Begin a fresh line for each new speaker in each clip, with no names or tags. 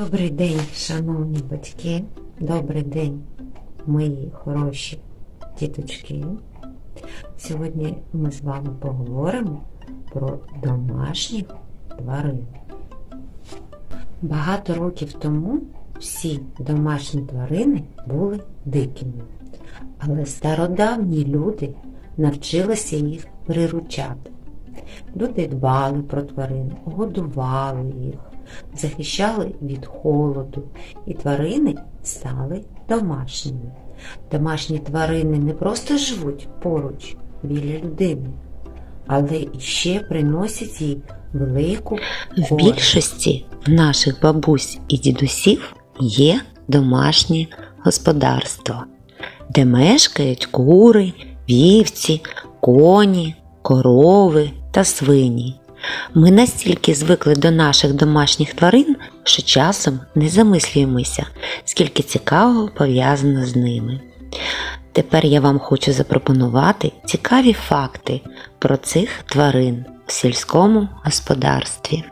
Добрий день, шановні батьки. Добрий день, мої хороші діточки. Сьогодні ми з вами поговоримо про домашніх тварин. Багато років тому всі домашні тварини були дикими, але стародавні люди навчилися їх приручати. Люди дбали про тварин, годували їх, захищали від холоду, і тварини стали домашніми. Домашні тварини не просто живуть поруч біля людини, але ще приносять їй велику
В більшості наших бабусь і дідусів є домашнє господарство, де мешкають кури, вівці, коні, корови та свині. Ми настільки звикли до наших домашніх тварин, що часом не замислюємося, скільки цікавого пов'язано з ними. Тепер я вам хочу запропонувати цікаві факти про цих тварин у сільському господарстві.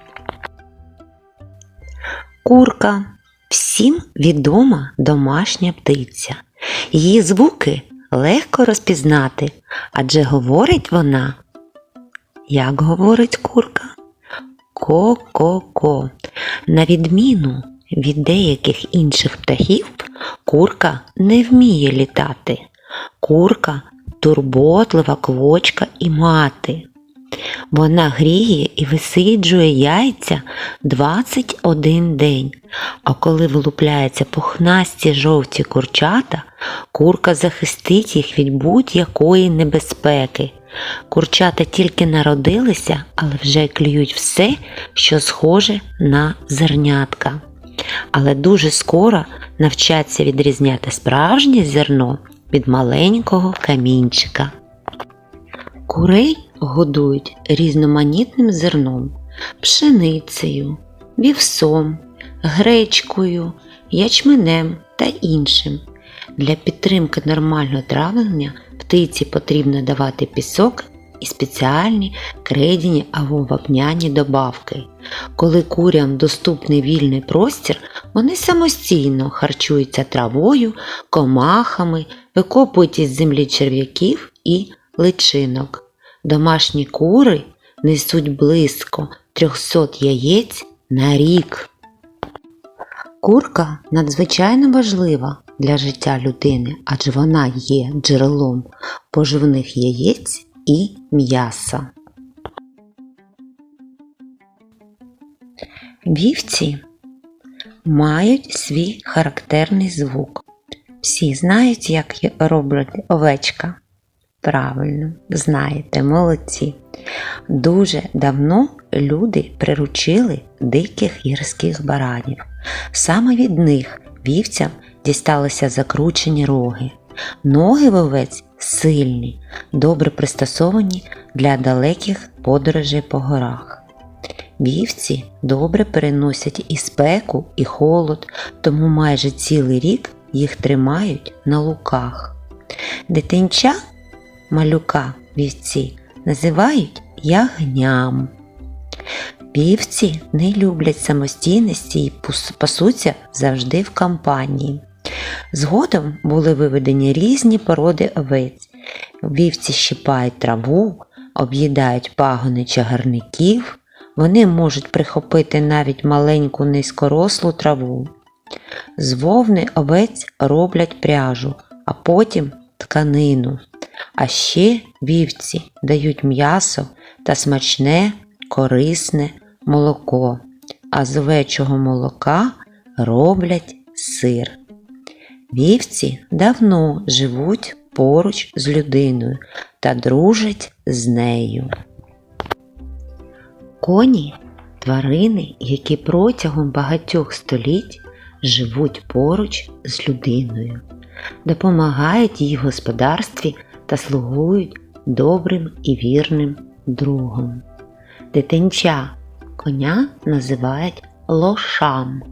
Курка всім відома домашня птиця. Її звуки легко розпізнати, адже говорить вона. Як говорить курка? Ко-ко-ко. На відміну від деяких інших птахів, курка не вміє літати. Курка турботлива квочка і мати. Вона гріє і висиджує яйця 21 день, а коли вилупляються пухнасті жовті курчата, курка захистить їх від будь-якої небезпеки. Курчата тільки народилися, але вже клюють все, що схоже на зернятка. Але дуже скоро навчаться відрізняти справжнє зерно від маленького камінчика. Курей годують різноманітним зерном, пшеницею, вівсом, гречкою, ячменем та іншим. Для підтримки нормального травлення птиці потрібно давати пісок і спеціальні кредіні або вапняні добавки. Коли курям доступний вільний простір, вони самостійно харчуються травою, комахами, викопують із землі черв'яків і личинок. Домашні кури несуть близько 300 яєць на рік. Курка надзвичайно важлива для життя людини, адже вона є джерелом поживних яєць і м'яса. Вівці мають свій характерний звук. Всі знають, як роблять овечка. Правильно, знаєте, молодці. Дуже давно люди приручили диких гірських баранів. Саме від них вівцям дісталися закручені роги. Ноги в овець сильні, добре пристосовані для далеких подорожей по горах. Вівці добре переносять і спеку, і холод, тому майже цілий рік їх тримають на луках. Дитинча малюка вівці називають ягням. Вівці не люблять самостійності і пасуться завжди в компанії. Згодом були виведені різні породи овець. Вівці щипають траву, об'їдають пагони чагарників, вони можуть прихопити навіть маленьку низькорослу траву. З вовни овець роблять пряжу, а потім тканину. А ще вівці дають м'ясо та смачне, корисне молоко, а з овечого молока роблять сир. Вівці давно живуть поруч з людиною та дружать з нею. Коні тварини, які протягом багатьох століть живуть поруч з людиною, допомагають їй господарстві та слугують добрим і вірним другом. Дитинча коня називають лошам.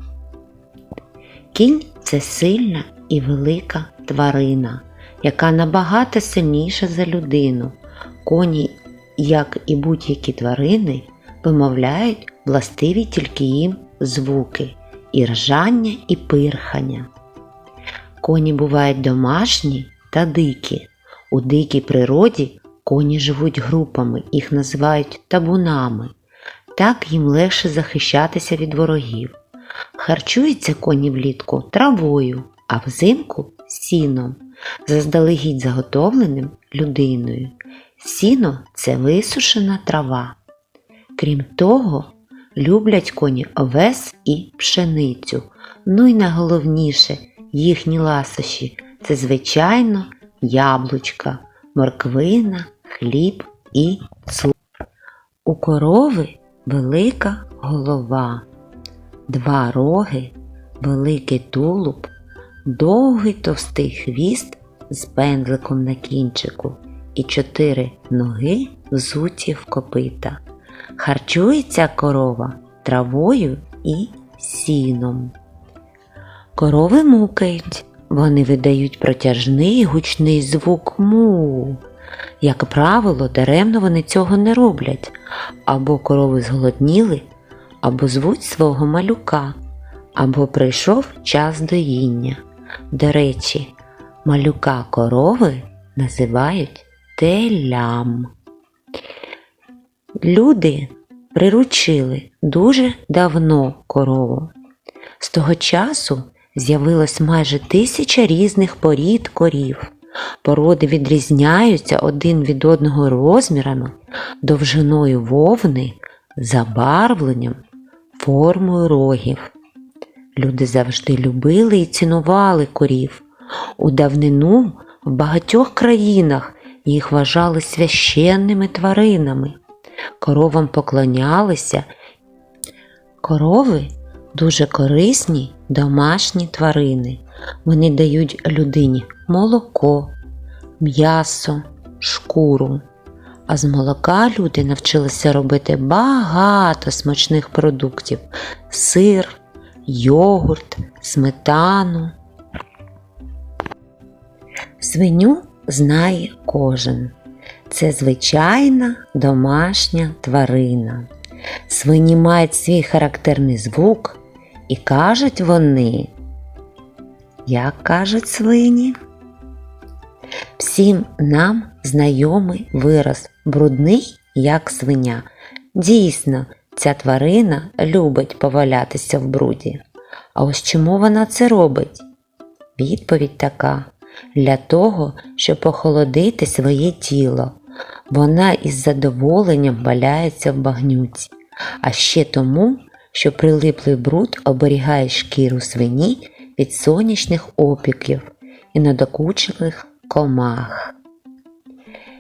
Кінь це сильна і велика тварина, яка набагато сильніша за людину. Коні, як і будь-які тварини, вимовляють властиві тільки їм звуки і ржання, і пирхання. Коні бувають домашні та дикі. У дикій природі коні живуть групами, їх називають табунами. Так їм легше захищатися від ворогів. Харчуються коні влітку травою, а взимку сіном, заздалегідь заготовленим людиною. Сіно це висушена трава. Крім того, люблять коні овес і пшеницю. Ну і найголовніше, їхні ласощі це, звичайно, яблучка, морквина, хліб і цукор. У корови велика голова, два роги, великий тулуб, довгий товстий хвіст з пензликом на кінчику і чотири ноги взуті в копита. Харчується корова травою і сіном. Корови мукають, вони видають протяжний гучний звук му. Як правило, даремно вони цього не роблять, або корови зголодніли, або звуть свого малюка, або прийшов час доїння. До речі, малюка корови називають телям. Люди приручили дуже давно корову. З того часу з'явилось майже тисяча різних порід корів. Породи відрізняються один від одного розмірами, довжиною вовни, забарвленням, формою рогів. Люди завжди любили і цінували корів. У давнину в багатьох країнах їх вважали священними тваринами. Коровам поклонялися. Корови дуже корисні домашні тварини. Вони дають людині молоко, м'ясо, шкуру. А з молока люди навчилися робити багато смачних продуктів: сир, йогурт, сметану. Свиню знає кожен. Це звичайна домашня тварина. Свині мають свій характерний звук, і кажуть вони, як кажуть свині. Всім нам знайомий вираз брудний, як свиня. Дійсно, ця тварина любить повалятися в бруді. А ось чому вона це робить? Відповідь така: для того, щоб охолодити своє тіло. Вона із задоволенням валяється в багнюці, а ще тому, що прилиплий бруд оберігає шкіру свині від сонячних опіків і надокучливих комах.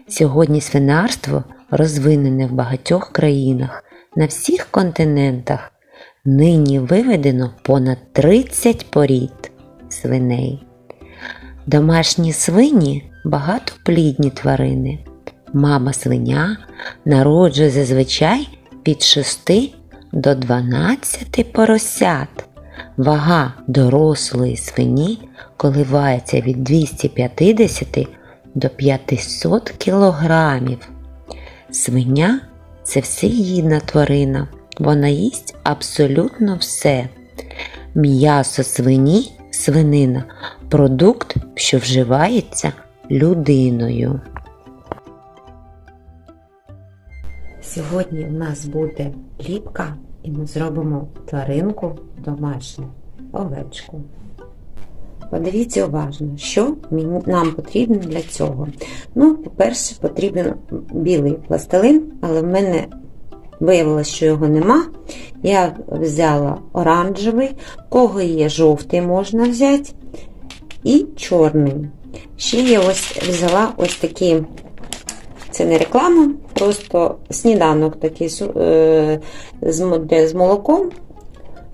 Сьогодні свинарство розвинене в багатьох країнах на всіх континентах. Нині виведено понад 30 порід свиней. Домашні свині багатоплідні тварини. Мама свиня народжує зазвичай від 6 до 12 поросят. Вага дорослої свині коливається від 250 до 500 кілограмів. Свиня це всеїдна тварина. Вона їсть абсолютно все. М'ясо свині, свинина продукт, що вживається людиною.
Сьогодні у нас буде ліпка і ми зробимо тваринку домашню овечку. Подивіться уважно, що нам потрібно для цього. Ну, по-перше, потрібен білий пластилин, але в мене виявилось, що його нема. Я взяла оранжевий, кого є жовтий, можна взяти, і чорний. Ще я ось взяла ось такі це не реклама, просто сніданок такий е, з молоком.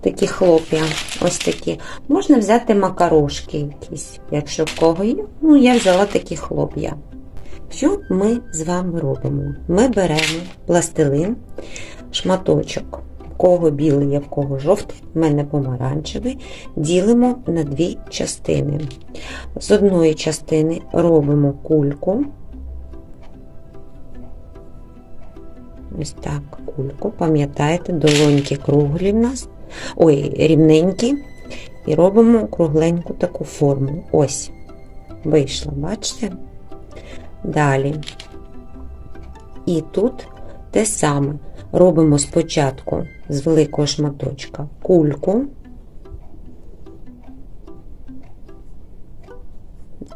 Такі хлоп'я, ось такі. Можна взяти макарошки якісь, якщо в кого є. Ну, я взяла такі хлоп'я. Що ми з вами робимо? Ми беремо пластилин, шматочок, в кого білий, а в кого жовтий, в мене помаранчевий, ділимо на дві частини. З одної частини робимо кульку, Ось так, кульку. Пам'ятаєте, долоньки круглі в нас. Ой, рівненькі, і робимо кругленьку таку форму. Ось, вийшла, бачите? Далі. І тут те саме. Робимо спочатку з великого шматочка кульку.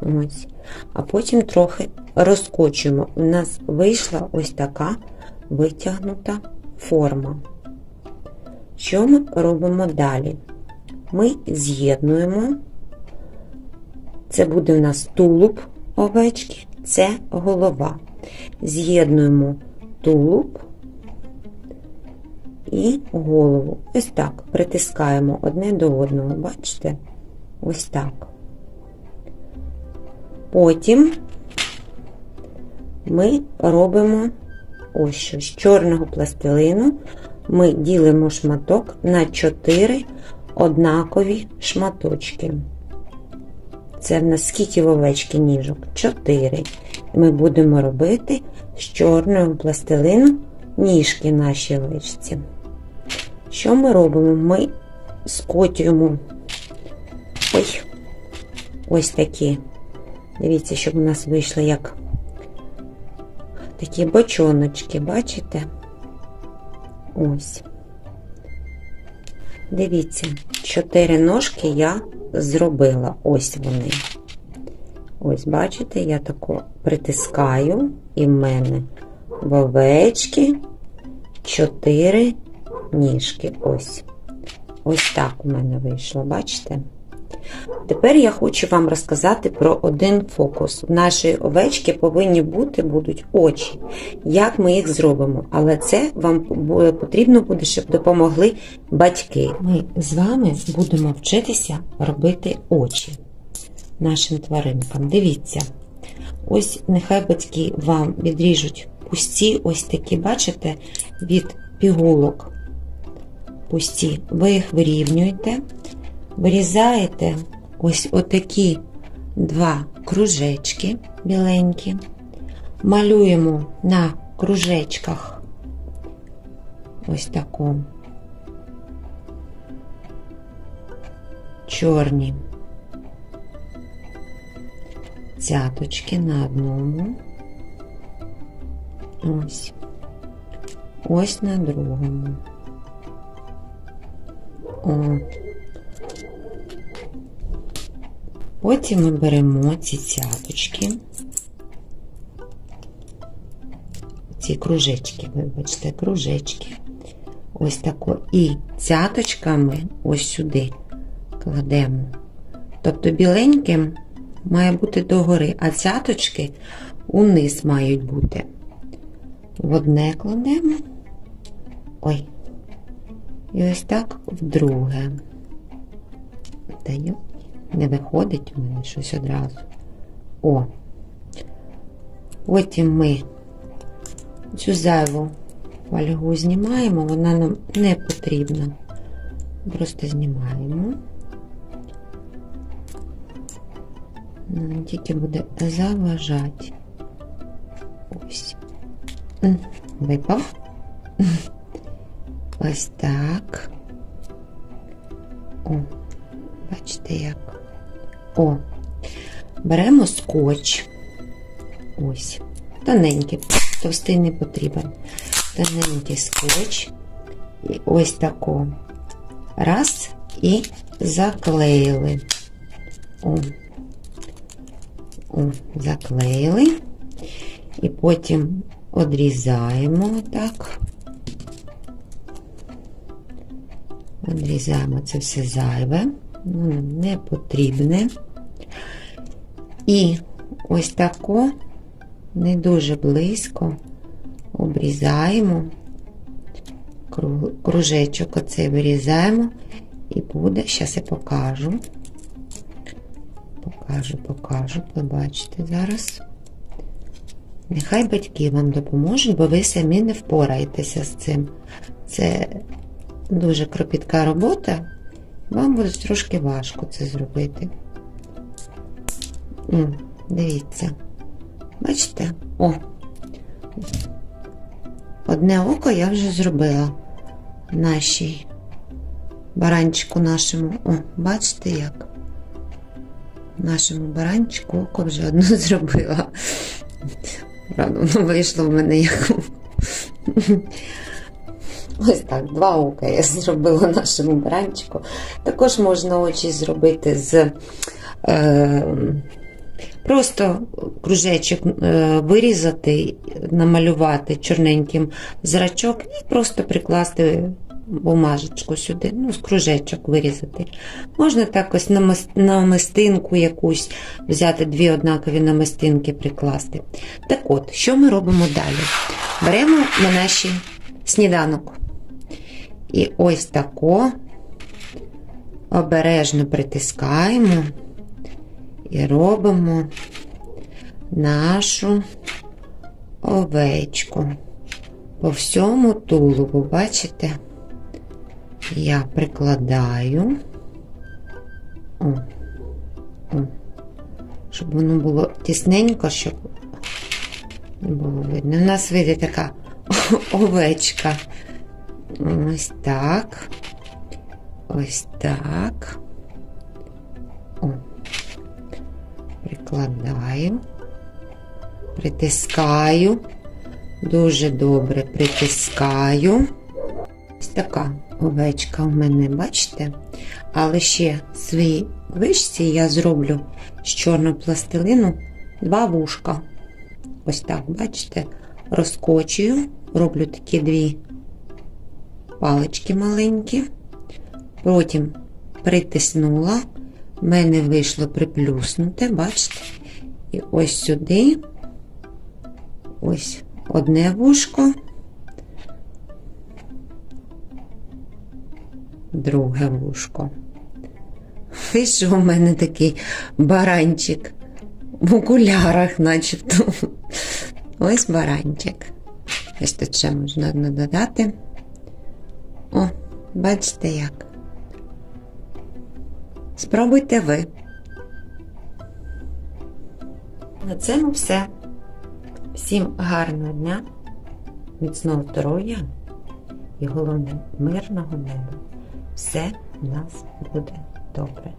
Ось. А потім трохи розкочуємо. У нас вийшла ось така витягнута форма. Що ми робимо далі? Ми з'єднуємо, це буде у нас тулуб овечки, це голова. З'єднуємо тулуб і голову. Ось так притискаємо одне до одного, бачите? Ось так. Потім ми робимо ось що з чорного пластилину ми ділимо шматок на 4 однакові шматочки. Це в нас скільки в овечки ніжок? 4. Ми будемо робити з чорного пластилину ніжки нашій овечці. Що ми робимо? Ми скотюємо ой, ось такі. Дивіться, щоб у нас вийшли як такі бочоночки, бачите? Ось. Дивіться, чотири ножки я зробила. Ось вони. Ось, бачите, я тако притискаю, і в мене вовечки, чотири ніжки. Ось. Ось так у мене вийшло, бачите? Тепер я хочу вам розказати про один фокус. В нашої овечки повинні бути будуть очі. Як ми їх зробимо? Але це вам потрібно буде, щоб допомогли батьки. Ми з вами будемо вчитися робити очі нашим тваринкам. Дивіться, ось нехай батьки вам відріжуть пусті, ось такі, бачите, від пігулок. Пусті. Ви їх вирівнюєте вирізаєте ось отакі два кружечки біленькі, малюємо на кружечках ось таку чорні цяточки на одному, ось, ось на другому. О. Потім ми беремо ці цяточки, ці кружечки, вибачте, кружечки. Ось тако. І цяточками ось сюди кладемо. Тобто біленьким має бути догори, а цяточки униз мають бути. В одне кладемо. Ой. І ось так в друге. Даю. Не виходить у мене щось одразу. О. Потім ми цю зайву фольгу знімаємо, вона нам не потрібна. Просто знімаємо. Нам тільки буде заважати. Ось. Випав. Ось так. О, бачите як. О, беремо скотч. Ось. Тоненький, товстий не потрібен. Тоненький скотч. І ось тако. Раз і заклеїли. О. О, заклеїли. І потім одрізаємо так. Одрізаємо це все зайве, нам не потрібне. І ось тако не дуже близько обрізаємо, кружечок оцей вирізаємо, і буде, зараз я покажу. Покажу, покажу, побачите зараз. Нехай батьки вам допоможуть, бо ви самі не впораєтеся з цим. Це дуже кропітка робота, вам буде трошки важко це зробити. М, Дивіться. Бачите? О! Одне око я вже зробила нашій баранчику нашому. О, бачите як? Нашому баранчику око вже одну зробила. Правда, воно вийшло в мене як. Ось так, два ока я зробила нашому баранчику. Також можна очі зробити з е, просто кружечок е, вирізати, намалювати чорненьким зрачок і просто прикласти бумажечку сюди, ну, з кружечок вирізати. Можна так намистинку якусь взяти дві однакові намистинки прикласти. Так от, що ми робимо далі? Беремо на наші сніданок. І ось тако обережно притискаємо і робимо нашу овечку по всьому тулубу, бачите? Я прикладаю, о, о, щоб воно було тісненько, щоб було видно. У нас вийде така овечка. Ось так. Ось так. О. Прикладаю. Притискаю. Дуже добре притискаю. Ось така овечка у мене, бачите? Але ще свій вишці я зроблю з чорного пластилину два вушка. Ось так, бачите? Розкочую, роблю такі дві палички маленькі. Потім притиснула. В мене вийшло приплюснуте, бачите? І ось сюди, ось одне вушко, друге вушко. Вийшов у мене такий баранчик в окулярах, начебто. Ось баранчик. Ось тут ще можна додати. О, бачите як. Спробуйте ви. На цьому все. Всім гарного дня, міцного здоров'я і головне мирного неба. Все в нас буде добре.